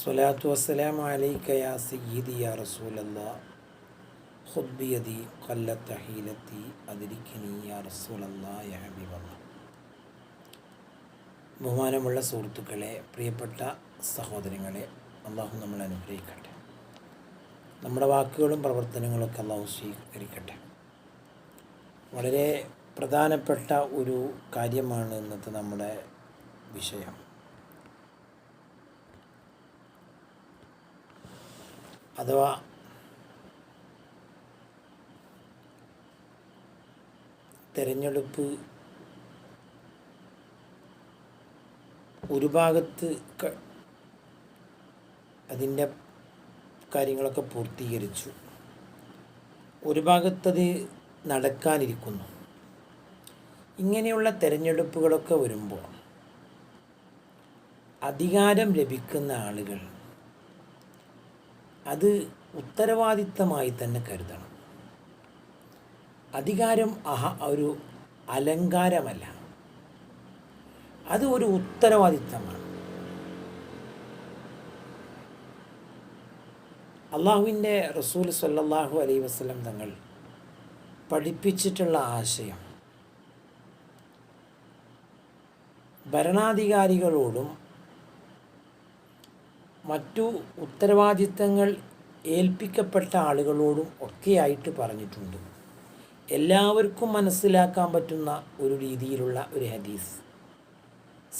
സ്വലാത്തു വസ്സലാം അലൈക്കയാ സയ്യിദിയ യാ റസൂലല്ല. ഹുബിയതി കൊല്ലത്തഹീലത്തി അതിരിക്കനി യാ റസൂലല്ല യാ ബഹുമാനമുള്ള സുഹൃത്തുക്കളെ പ്രിയപ്പെട്ട സഹോദരങ്ങളെ അള്ളാഹു നമ്മൾ അനുഗ്രഹിക്കട്ടെ. നമ്മുടെ വാക്കുകളും പ്രവർത്തനങ്ങളൊക്കെ അള്ളാഹു സ്വീകരിക്കട്ടെ. വളരെ പ്രധാനപ്പെട്ട ഒരു കാര്യമാണ് ഇന്നത്തെ നമ്മുടെ വിഷയം. അഥവാ തെരഞ്ഞെടുപ്പ് ഒരു ഭാഗത്ത് അതിന്റെ കാര്യങ്ങളൊക്കെ പൂർത്തീകരിച്ചു. ഒരു ഭാഗത്തത് നടക്കാനിരിക്കുന്നു. ഇങ്ങനെയുള്ള തിരഞ്ഞെടുപ്പുകളൊക്കെ വരുമ്പോൾ അധികാരം ലഭിക്കുന്ന ആളുകൾ അത് ഉത്തരവാദിത്തമായി തന്നെ കരുതണം. അധികാരം അഹ ഒരു അലങ്കാരമല്ല. അത് ഒരു ഉത്തരവാദിത്തമാണ്. അള്ളാഹുവിന്റെ റസൂൽ സല്ലാഹു അലൈ വസ്ലം തങ്ങൾ പഠിപ്പിച്ചിട്ടുള്ള ആശയം ഭരണാധികാരികളോടും മറ്റു ഉത്തരവാദിത്തങ്ങൾ ഏൽപ്പിക്കപ്പെട്ട ആളുകളോടും ഒക്കെയായിട്ട് പറഞ്ഞിട്ടുണ്ട്. എല്ലാവർക്കും മനസ്സിലാക്കാൻ പറ്റുന്ന ഒരു രീതിയിലുള്ള ഒരു ഹദീസ്.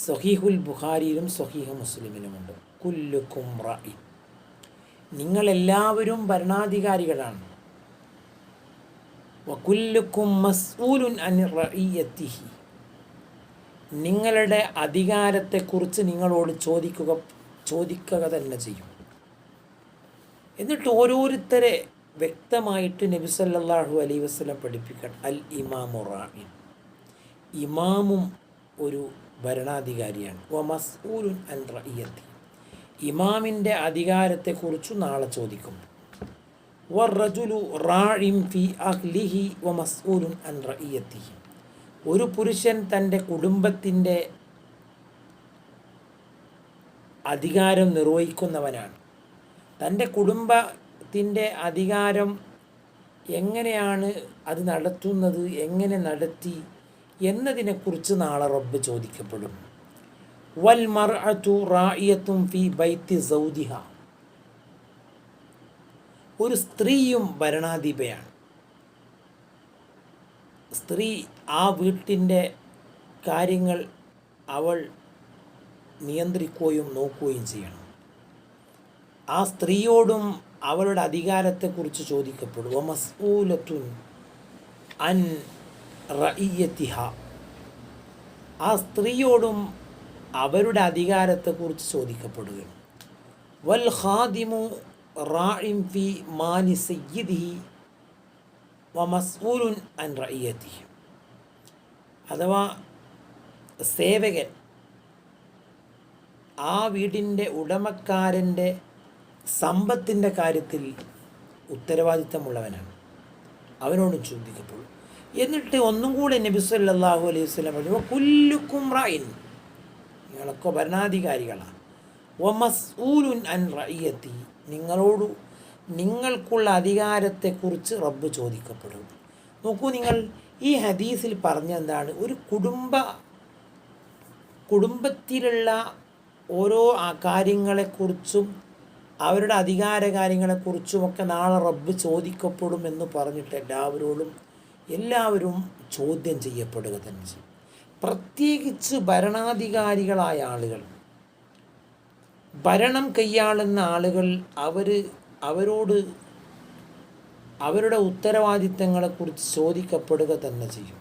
സഹീഹുൽ ബുഖാരിയിലും സഹീഹ മുസ്ലിമിലുമുണ്ട്. കുല്ലുക്കും റായി നിങ്ങളെല്ലാവരും ഭരണാധികാരികളാണ്. വകുല്ലുക്കും മസ്ഊലുൻ അനി നിങ്ങളുടെ അധികാരത്തെക്കുറിച്ച് നിങ്ങളോട് ചോദിക്കുക ചോദിക്കുക തന്നെ ചെയ്യും. എന്നിട്ട് ഓരോരുത്തരെ വ്യക്തമായിട്ട് നബി സല്ലല്ലാഹു അലൈഹി വസല്ലം പഠിപ്പിക്കണം അൽ ഇമാമു റാഇൻ ഇമാമും ഒരു ഭരണാധികാരിയാണ്. വ മസ്ഊലുൻ അൻ റയ്യത്തി ഇമാമിന്റെ അധികാരത്തെക്കുറിച്ച് നാളെ ചോദിക്കും വ റജുലു റാഴിം ഫി അഹ്ലിഹി വ മസ്ഊലുൻ അൻ റയ്യത്തി ഒരു പുരുഷൻ തന്റെ കുടുംബത്തിന്റെ അധികാരം നിർവഹിക്കുന്നവനാണ്. തന്റെ കുടുംബത്തിന്റെ അധികാരം എങ്ങനെയാണ് അത് നടത്തുന്നത് എങ്ങനെ നടത്തി എന്നതിനെക്കുറിച്ച് നാളെ റബ്ബ് ചോദിക്കപ്പെടും. വൽ മർഅതു റായിയത്തും ഫി ബൈത്തി സൗദിഹ. ഒരു സ്ത്രീയും ഭരണാധിപയാണ്. സ്ത്രീ ആ വീട്ടിന്റെ കാര്യങ്ങൾ അവൾ നിയന്ത്രിക്കുകയും നോക്കുകയും ചെയ്യണം. ആ സ്ത്രീയോടും അവളുടെ അധികാരത്തെക്കുറിച്ച് ചോദിക്കപ്പെടും. മസ്ഊലത്തുൻ അൻ റയ്യത്തിഹ ആ സ്ത്രീയോടും അവരുടെ അധികാരത്തെക്കുറിച്ച് ചോദിക്കപ്പെടുകയും വൽ ഖാദിമു റാഇം ഫി മാനി സയ്യിദിഹി വ മസ്ഊലുൻ അൻ റഇയത്തിഹി അഥവാ സേവകൻ ആ വീടിന്റെ ഉടമക്കാരന്റെ സമ്പത്തിന്റെ കാര്യത്തിൽ ഉത്തരവാദിത്തമുള്ളവനാണ്. അവനോട് ചോദിക്കപ്പോൾ എന്നിട്ട് ഒന്നും കൂടെ നബി സല്ലല്ലാഹു അലൈഹി വസ്ലം പറഞ്ഞു കുല്ലുക്കും റായിൻ നിങ്ങളൊക്കെ ഭരണാധികാരികളാണ്. അൻ നിങ്ങളോട് നിങ്ങൾക്കുള്ള അധികാരത്തെക്കുറിച്ച് റബ്ബ് ചോദിക്കപ്പെടും. നോക്കൂ നിങ്ങൾ ഈ ഹദീസിൽ പറഞ്ഞെന്താണ് ഒരു കുടുംബ കുടുംബത്തിലുള്ള ഓരോ കാര്യങ്ങളെക്കുറിച്ചും അവരുടെ അധികാര കാര്യങ്ങളെക്കുറിച്ചുമൊക്കെ നാളെ റബ്ബ് ചോദിക്കപ്പെടും എന്ന് പറഞ്ഞിട്ട് എല്ലാവരോടും എല്ലാവരും ചോദ്യം ചെയ്യപ്പെടുക തന്നെ ചെയ്യും. പ്രത്യേകിച്ച് ഭരണാധികാരികളായ ആളുകൾ. ഭരണം കൈയാളുന്ന ആളുകൾ അവർ അവരോട് അവരുടെ ഉത്തരവാദിത്തങ്ങളെക്കുറിച്ച് ചോദിക്കപ്പെടുക തന്നെ ചെയ്യും.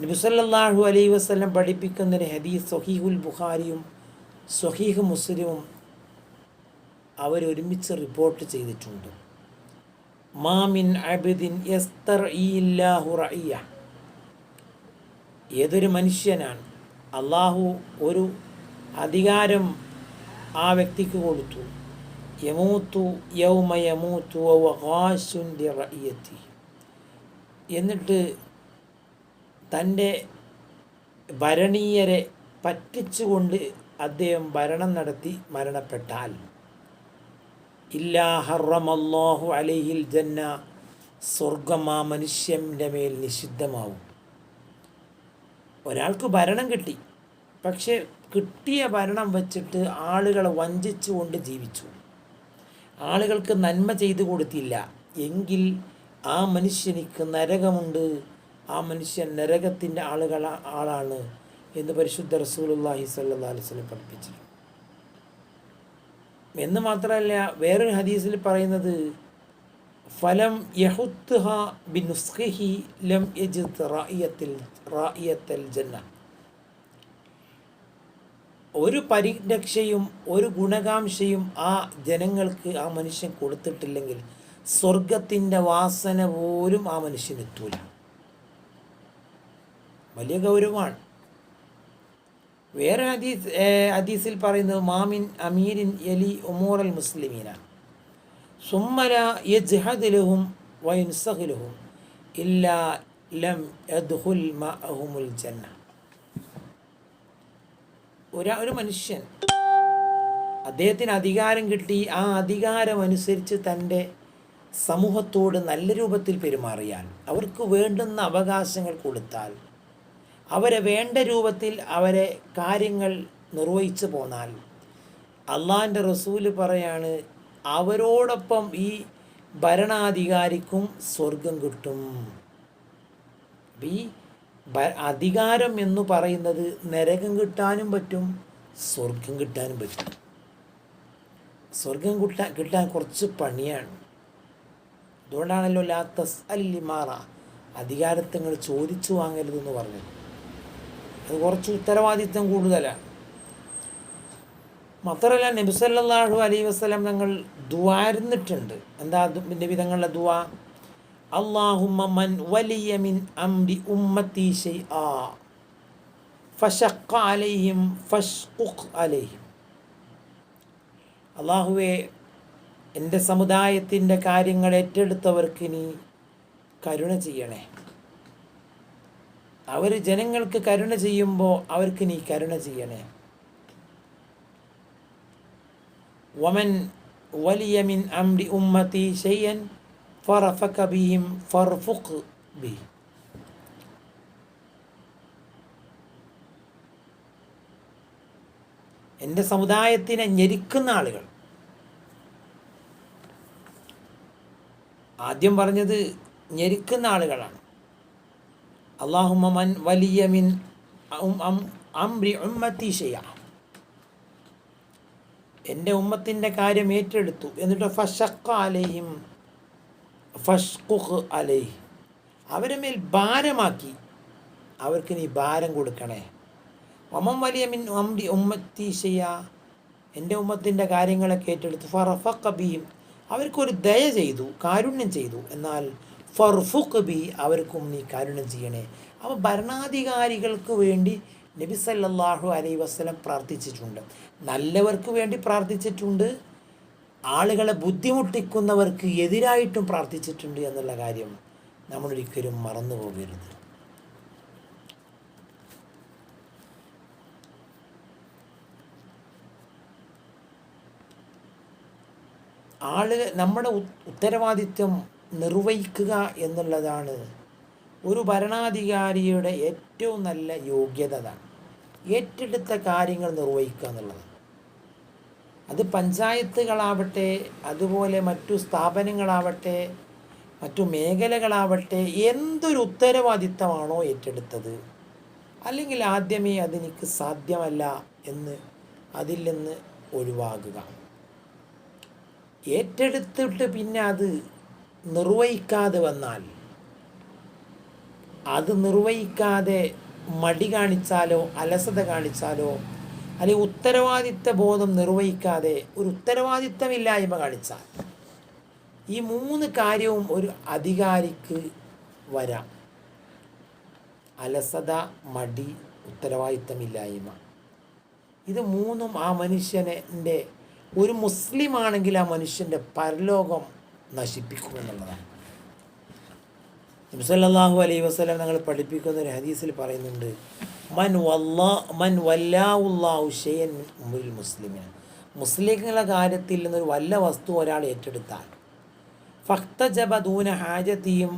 നബിസല്ലാഹു അലൈ വസ്ലം പഠിപ്പിക്കുന്നൊരു ഹദീസ് സൊഹീഹുൽ ബുഖാരിയും സൊഹീഹ് മുസ്ലിമും അവരൊരുമിച്ച് റിപ്പോർട്ട് ചെയ്തിട്ടുണ്ട്. മാമിൻ അബിദിൻ എസ്തർ റയ്യ ഏതൊരു മനുഷ്യനാണ് അള്ളാഹു ഒരു അധികാരം ആ വ്യക്തിക്ക് കൊടുത്തു. യമൂത്തു യൗമ യമൂത്തു എന്നിട്ട് തന്റെ ഭരണീയരെ പറ്റിച്ചുകൊണ്ട് അദ്ദേഹം ഭരണം നടത്തി മരണപ്പെട്ടാൽ. ഇല്ലാ ഹറമല്ലാഹു അലഹിൽ ജന്ന സ്വർഗം ആ മനുഷ്യന്റെ മേൽ നിഷിദ്ധമാവും. ഒരാൾക്ക് ഭരണം കിട്ടി പക്ഷേ കിട്ടിയ ഭരണം വെച്ചിട്ട് ആളുകളെ വഞ്ചിച്ചുകൊണ്ട് ജീവിച്ചു. ആളുകൾക്ക് നന്മ ചെയ്തു കൊടുത്തില്ല. എങ്കിൽ ആ മനുഷ്യനിക്ക് നരകമുണ്ട്. ആ മനുഷ്യൻ നരകത്തിന്റെ ആളുകൾ ആളാണ് എന്ന് പരിശുദ്ധ റസൂലുല്ലാഹി സല്ലാ അലിസ്ലം എന്ന് മാത്രമല്ല വേറൊരു ഹദീസിൽ പറയുന്നത് ഫലം യഹുത്ത്ഹ ബിനുസ്ഖി ലം യജിത് ജന്ന. ഒരു പരിരക്ഷയും ഒരു ഗുണകാംക്ഷയും ആ ജനങ്ങൾക്ക് ആ മനുഷ്യൻ കൊടുത്തിട്ടില്ലെങ്കിൽ സ്വർഗത്തിന്റെ വാസന പോലും ആ മനുഷ്യനെത്തൂല വലിയ ഗൗരവമാണ്. വേറെ ഹദീസ് ഹദീസിൽ പറയുന്നത് മാമിൻ അമീരിൻ എലി ഒമോറൽ മുസ്ലിമീന. സുമ്മല യജ്ഹദിലഹും വയുൻസഹിലഹും ഇല്ലാ ലം യദ്ഹുൽ മഅഹുമുൽ ജന്ന. ഒരാ ഒരു മനുഷ്യൻ അദ്ദേഹത്തിന് അധികാരം കിട്ടി. ആ അധികാരമനുസരിച്ച് തന്റെ സമൂഹത്തോട് നല്ല രൂപത്തിൽ പെരുമാറിയാൽ അവർക്ക് വേണ്ടുന്ന അവകാശങ്ങൾ കൊടുത്താൽ അവരെ വേണ്ട രൂപത്തിൽ അവരെ കാര്യങ്ങൾ നിർവഹിച്ചു പോന്നാൽ അള്ളാഹിന്റെ റസൂൽ പറയാണ് അവരോടൊപ്പം ഈ ഭരണാധികാരിക്കും സ്വർഗം കിട്ടും. ഈ അധികാരം എന്ന് പറയുന്നത് നരകം കിട്ടാനും പറ്റും സ്വർഗം കിട്ടാനും പറ്റും. സ്വർഗം കിട്ടാൻ കിട്ടാൻ കുറച്ച് പണിയാണ്. അതുകൊണ്ടാണല്ലോ ലാത്തസ് തസ് അല്ലിമാറ അധികാരത്തങ്ങൾ ചോദിച്ചു വാങ്ങരുതെന്ന് പറഞ്ഞത്. അത് കുറച്ച് ഉത്തരവാദിത്വം കൂടുതലാണ്. മാത്രമല്ല നബിസല്ലാഹു അലൈ വസ്ലം തങ്ങൾ ദുവാരുന്നിട്ടുണ്ട് എന്താ നബി തങ്ങളുടെ ദുവാ? അള്ളാഹുവെ എന്റെ സമുദായത്തിന്റെ കാര്യങ്ങൾ ഏറ്റെടുത്തവർക്ക് നീ കരുണ ചെയ്യണേ. അവർ ജനങ്ങൾക്ക് കരുണ ചെയ്യുമ്പോൾ അവർക്ക് നീ കരുണ ചെയ്യണേ. വമൻ വലിയ മിൻ അംഡി ഉമ്മത്തി ഷെയ്യൻ ഫറഫക ബിഹിം ഫർഫുഖ് ബി എന്റെ സമുദായത്തിനെ ഞെരിക്കുന്ന ആളുകൾ. ആദ്യം പറഞ്ഞത് ഞെരിക്കുന്ന ആളുകളാണ്. അള്ളാഹുമൻ വലിയ മിൻ അംറി ഉമ്മത്തി എന്റെ ഉമ്മത്തിന്റെ കാര്യം ഏറ്റെടുത്തു. എന്നിട്ട് ഫഷക്ക അലയും ഫഷ്കുഖ് അലൈ അവരെ മേൽ ഭാരമാക്കി. അവർക്ക് നീ ഭാരം കൊടുക്കണേ. ഒമം വലിയ മിൻ അംറി ഉമ്മത്തി ഷെയ്യ. എന്റെ ഉമ്മത്തിന്റെ കാര്യങ്ങളൊക്കെ ഏറ്റെടുത്തു. ഫറഫ കബീം അവർക്കൊരു ദയ ചെയ്തു കാരുണ്യം ചെയ്തു. എന്നാൽ ഫർഫുഖ് ബി അവർക്കും നീ കാരുണ്യം ചെയ്യണേ. അപ്പോൾ ഭരണാധികാരികൾക്ക് വേണ്ടി നബി സല്ലാഹു അലൈ വസ്ലം പ്രാർത്ഥിച്ചിട്ടുണ്ട്. നല്ലവർക്ക് വേണ്ടി പ്രാർത്ഥിച്ചിട്ടുണ്ട്. ആളുകളെ ബുദ്ധിമുട്ടിക്കുന്നവർക്ക് എതിരായിട്ടും പ്രാർത്ഥിച്ചിട്ടുണ്ട് എന്നുള്ള കാര്യം നമ്മളൊരിക്കലും മറന്നു പോകരുത്. ആളുകൾ നമ്മുടെ ഉത്തരവാദിത്വം നിർവഹിക്കുക എന്നുള്ളതാണ്. ഒരു ഭരണാധികാരിയുടെ ഏറ്റവും നല്ല യോഗ്യത ഏറ്റെടുത്ത കാര്യങ്ങൾ നിർവഹിക്കുക എന്നുള്ളത്. അത് പഞ്ചായത്തുകളാവട്ടെ അതുപോലെ മറ്റു സ്ഥാപനങ്ങളാവട്ടെ മറ്റു മേഖലകളാവട്ടെ എന്തൊരു ഉത്തരവാദിത്തമാണോ ഏറ്റെടുത്തത്? അല്ലെങ്കിൽ ആദ്യമേ അതെനിക്ക് സാധ്യമല്ല എന്ന് അതിൽ നിന്ന് ഒഴിവാകുക. ഏറ്റെടുത്തിട്ട് പിന്നെ അത് നിർവഹിക്കാതെ വന്നാൽ അത് നിർവഹിക്കാതെ മടി കാണിച്ചാലോ അലസത കാണിച്ചാലോ അല്ലെങ്കിൽ ഉത്തരവാദിത്ത ബോധം നിർവഹിക്കാതെ ഒരു ഉത്തരവാദിത്തമില്ലായ്മ കാണിച്ചാൽ ഈ മൂന്ന് കാര്യവും ഒരു അധികാരിക്ക് വരാം. അലസത മടി ഉത്തരവാദിത്തമില്ലായ്മ. ഇത് മൂന്നും ആ മനുഷ്യനെ ഒരു മുസ്ലിമാണെങ്കിൽ ആ മനുഷ്യന്റെ പരലോകം നശിപ്പിക്കുമെന്നുള്ളതാണ്. നബ്സല്ലാഹു അലൈ വസ്ലം ഞങ്ങൾ പഠിപ്പിക്കുന്ന ഒരു ഹദീസിൽ പറയുന്നുണ്ട് മൻ വല്ലാ മൻ വല്ലാഹുല്ലാഹു ഷെയ്യൻ മുൽ മുസ്ലിമിന് മുസ്ലിങ്ങളുടെ കാര്യത്തിൽ നിന്നൊരു വല്ല വസ്തു ഒരാൾ ഏറ്റെടുത്താൽ ഫക്തജബ ദൂന ഹാജത്തിയും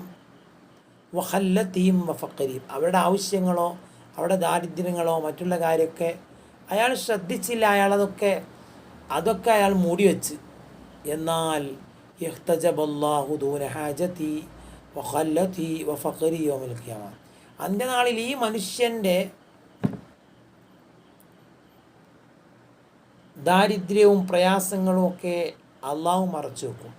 വഹല്ലത്തിയും വഫക്കരിയും അവരുടെ ആവശ്യങ്ങളോ അവരുടെ ദാരിദ്ര്യങ്ങളോ മറ്റുള്ള കാര്യമൊക്കെ അയാൾ ശ്രദ്ധിച്ചില്ല അയാളതൊക്കെ അതൊക്കെ അയാൾ മൂടിവെച്ച്. എന്നാൽ യഹ്തജബല്ലാഹു യോമിൽക്കിയാമ അന്ത്യനാളിൽ ഈ മനുഷ്യന്റെ ദാരിദ്ര്യവും പ്രയാസങ്ങളും ഒക്കെ അള്ളാഹു മറച്ചു വെക്കും.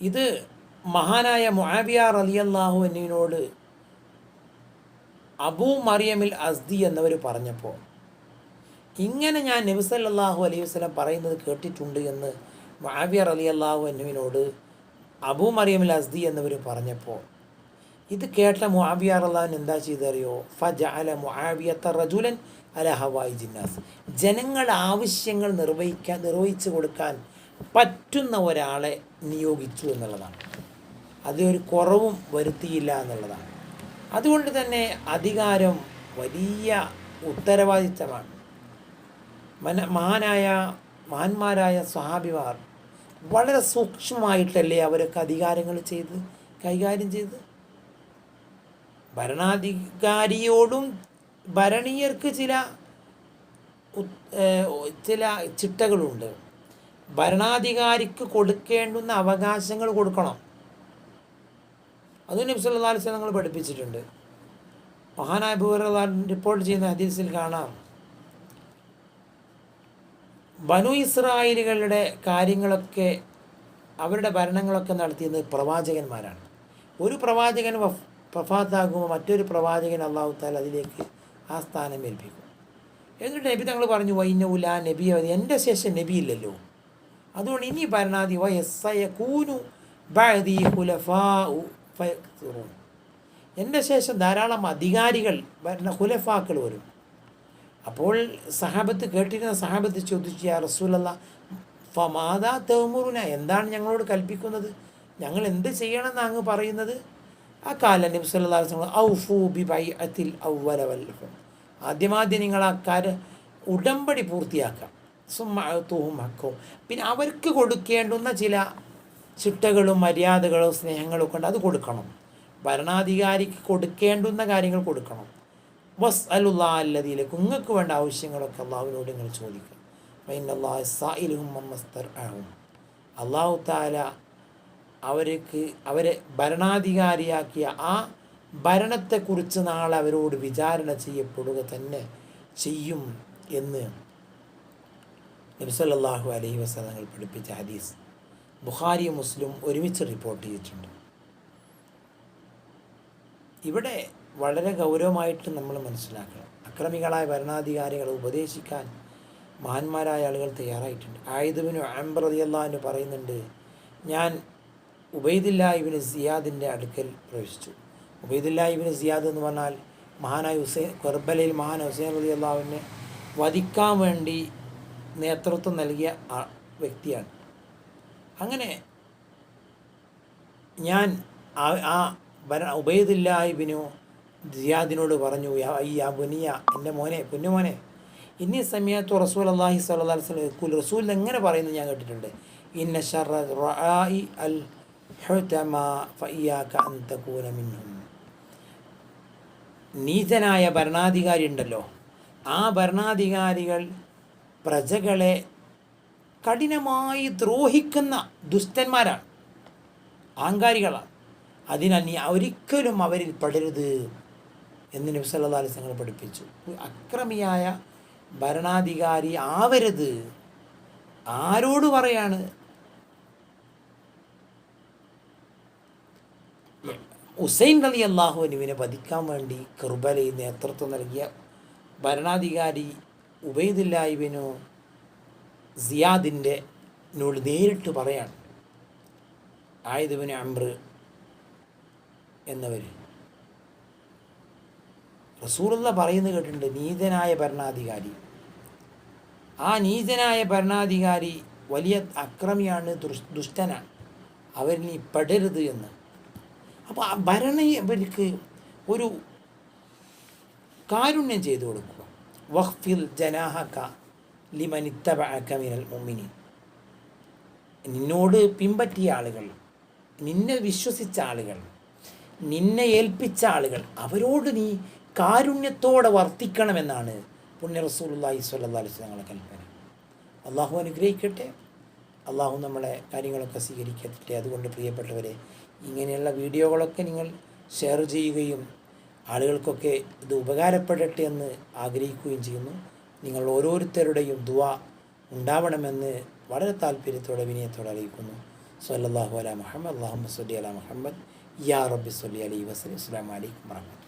ഇത് മഹാനായ മുഹാബിയാർ അലി അള്ളാഹു എന്നിനോട് അബൂ മറിയമിൽ അസ്ദി എന്നവർ പറഞ്ഞപ്പോൾ ഇങ്ങനെ ഞാൻ നബിസല്ലാഹു അലൈഹി വസ്ലം പറയുന്നത് കേട്ടിട്ടുണ്ട് എന്ന് മാവിയർ അലി അള്ളാഹു എന്നുവിനോട് അബൂ മറിയമിൽ അസ്ദി എന്നിവർ പറഞ്ഞപ്പോൾ ഇത് കേട്ട മുആബിയ അള്ളാഹുൻ എന്താ ചെയ്തറിയോ? ഫജ അല മുആബിയത്ത റജുലൻ അല ഹവായി ജിന്നാസ്. ജനങ്ങളുടെ ആവശ്യങ്ങൾ നിർവഹിക്കാൻ നിർവഹിച്ചു കൊടുക്കാൻ പറ്റുന്ന ഒരാളെ നിയോഗിച്ചു എന്നുള്ളതാണ്. അതൊരു കുറവും വരുത്തിയില്ല എന്നുള്ളതാണ്. അതുകൊണ്ട് തന്നെ അധികാരം വലിയ ഉത്തരവാദിത്തമാണ്. മന മഹാനായ മഹാന്മാരായ സ്വഹാബിമാർ വളരെ സൂക്ഷ്മമായിട്ടല്ലേ അവരൊക്കെ അധികാരങ്ങൾ ചെയ്ത് കൈകാര്യം ചെയ്ത്? ഭരണാധികാരിയോടും ഭരണീയർക്ക് ചില ചില ചിട്ടകളുണ്ട്. ഭരണാധികാരിക്ക് കൊടുക്കേണ്ടുന്ന അവകാശങ്ങൾ കൊടുക്കണം. അത് നബ്സല്ലാ അലിസ്ലാം നമ്മൾ പഠിപ്പിച്ചിട്ടുണ്ട്. മഹാനായ ബൂർ റിപ്പോർട്ട് ചെയ്യുന്ന ഹദീസിൽ കാണാം. ബനു ഇസ്രായേലുകളുടെ കാര്യങ്ങളൊക്കെ അവരുടെ ഭരണങ്ങളൊക്കെ നടത്തിയത് പ്രവാചകന്മാരാണ്. ഒരു പ്രവാചകൻ പ്രഭാത്താകുമ്പോൾ മറ്റൊരു പ്രവാചകൻ അള്ളാഹു താൽ അതിലേക്ക് ആ സ്ഥാനം ഏൽപ്പിക്കും. എന്നിട്ട് നബി തങ്ങൾ പറഞ്ഞു വൈനവുല നബി എന്റെ ശേഷം നബി ഇല്ലല്ലോ. അതുകൊണ്ട് ഇനി ഭരണാധി വയസ്സൂനു ഖുലഫാഉ ഫയക്തുറൂൻ. എന്റെ ശേഷം ധാരാളം അധികാരികൾ ഭരണ ഹുലഫാക്കൾ വരും. അപ്പോൾ സഹാബത്ത് കേട്ടിരുന്ന സഹാബത്ത് ചോദിച്ചു യാ റസൂലല്ല ഫമാദാ തേമുറുന എന്താണ് ഞങ്ങളോട് കൽപ്പിക്കുന്നത്? ഞങ്ങൾ എന്ത് ചെയ്യണമെന്ന് അങ്ങ് പറയുന്നത്? ആ കാല നബി സല്ലാ ബി അത്തിൽ ആദ്യമാദ്യം നിങ്ങൾ ആ കാര് ഉടമ്പടി പൂർത്തിയാക്കാം സുമ്മത്തും ഹക്കവും പിന്നെ അവർക്ക് കൊടുക്കേണ്ടുന്ന ചില ചിട്ടകളും മര്യാദകളും സ്നേഹങ്ങളും ഒക്കെ ഉണ്ട് അത് കൊടുക്കണം. ഭരണാധികാരിക്ക് കൊടുക്കേണ്ടുന്ന കാര്യങ്ങൾ കൊടുക്കണം. വസ് അലുല്ലാ അല്ലതിയിലേക്ക് നിങ്ങൾക്ക് വേണ്ട ആവശ്യങ്ങളൊക്കെ അള്ളാഹുവിനോട് നിങ്ങൾ ചോദിക്കും ആവും അള്ളാഹു താല അവർക്ക് അവരെ ഭരണാധികാരിയാക്കിയ ആ ഭരണത്തെക്കുറിച്ച് നാളെ അവരോട് വിചാരണ ചെയ്യപ്പെടുക തന്നെ ചെയ്യും എന്ന് നബ്സല്ലാഹു അലൈഹി വസ്ലങ്ങൾ പഠിപ്പിച്ച ഹദീസ്. ബുഖാരി മുസ്ലിം ഒരുമിച്ച് റിപ്പോർട്ട് ചെയ്തിട്ടുണ്ട്. ഇവിടെ വളരെ ഗൗരവമായിട്ട് നമ്മൾ മനസ്സിലാക്കണം. അക്രമികളായ ഭരണാധികാരികളെ ഉപദേശിക്കാൻ മഹാന്മാരായ ആളുകൾ തയ്യാറായിട്ടുണ്ട്. ആയുധബിന് ആംബർ അള്ളാഹിന് പറയുന്നുണ്ട് ഞാൻ ഉബൈദില്ല ഇബിന് സിയാദിന്റെ അടുക്കൽ പ്രവേശിച്ചു. ഉബൈദില്ല സിയാദ് എന്ന് പറഞ്ഞാൽ മഹാനായ ഹുസൈൻ കർബലയിൽ മഹാൻ ഹുസൈൻ റതി അള്ളാഹുവിനെ വധിക്കാൻ വേണ്ടി നേതൃത്വം നൽകിയ വ്യക്തിയാണ്. അങ്ങനെ ഞാൻ ആ ഭര ഉബൈദില്ലാഹിബിനു ജിയാദിനോട് പറഞ്ഞു അയ്യാ ബുനിയ എന്റെ മോനെ പൊന്നുമോനെ ഇനി സമയത്ത് റസൂൽ അള്ളാഹി സ്വല്ലാ വസ്ലം റസൂൽ എങ്ങനെ പറയുന്നത് ഞാൻ കേട്ടിട്ടുണ്ട്? ഇന്ന നീചനായ ഭരണാധികാരി ഉണ്ടല്ലോ. ആ ഭരണാധികാരികൾ പ്രജകളെ കഠിനമായി ദ്രോഹിക്കുന്ന ദുഷ്ടന്മാരാണ് ആങ്കാരികളാണ്. അതിനാൽ നീ ഒരിക്കലും അവരിൽ പെടരുത്. എന്ന് നബ്സല്ലാ അലിസ്ലങ്ങൾ പഠിപ്പിച്ചു. അക്രമിയായ ഭരണാധികാരി ആവരുത്. ആരോട് പറയാണ്? ഹുസൈൻ അലി അള്ളാഹുവിനുവിനെ വധിക്കാൻ വേണ്ടി കൃബലയിൽ നേതൃത്വം നൽകിയ ഭരണാധികാരി ഉബൈദില്ലായിബിനു സിയാദിന്റെ നോട് നേരിട്ട് പറയാണ്. ആയുധബിന് അമ്ര എന്നവർ റസൂലുള്ള പറയുന്നത് കേട്ടിട്ടുണ്ട് നീതനായ ഭരണാധികാരി. ആ നീതനായ ഭരണാധികാരി വലിയ അക്രമിയാണ് ദുഷ് ദുഷ്ടനാണ് അവരിനി പെടരുത് എന്ന്. അപ്പോൾ ആ ഭരണ ഇവർക്ക് ഒരു കാരുണ്യം ചെയ്തു കൊടുക്കുക. വഖ്ഫിൽ ജനാഹക ലിമനിത്തബഅക മിനൽ മുഅ്മിനീൻ. നിന്നോട് പിമ്പറ്റിയ ആളുകൾ നിന്നെ വിശ്വസിച്ച ആളുകൾ നിന്നെ ഏൽപ്പിച്ച ആളുകൾ അവരോട് നീ കാരുണ്യത്തോടെ വർത്തിക്കണമെന്നാണ് പുണ്യ റസൂലുള്ളാഹി സ്വല്ലല്ലാഹി അലൈഹി വസല്ലം കൽപ്പന. അള്ളാഹു അനുഗ്രഹിക്കട്ടെ. അള്ളാഹു നമ്മളെ കാര്യങ്ങളൊക്കെ സ്വീകരിക്കട്ടെ. അതുകൊണ്ട് പ്രിയപ്പെട്ടവരെ ഇങ്ങനെയുള്ള വീഡിയോകളൊക്കെ നിങ്ങൾ ഷെയർ ചെയ്യുകയും ആളുകൾക്കൊക്കെ ഇത് ഉപകാരപ്പെടട്ടെ എന്ന് ആഗ്രഹിക്കുകയും ചെയ്യുന്നു. നിങ്ങൾ ഓരോരുത്തരുടെയും ദുവ ഉണ്ടാവണമെന്ന് വളരെ താല്പര്യത്തോടെ വിനയത്തോടെ അറിയിക്കുന്നു. സല്ലല്ലാഹു അല മുഹമ്മദ് അള്ളാഹു സല്ലി അല മുഹമ്മദ് യാ റബ്ബി സല്ലി അലൈഹി അസ്സലാമു അലൈക്കും വറഹ്മത്തുള്ളാഹി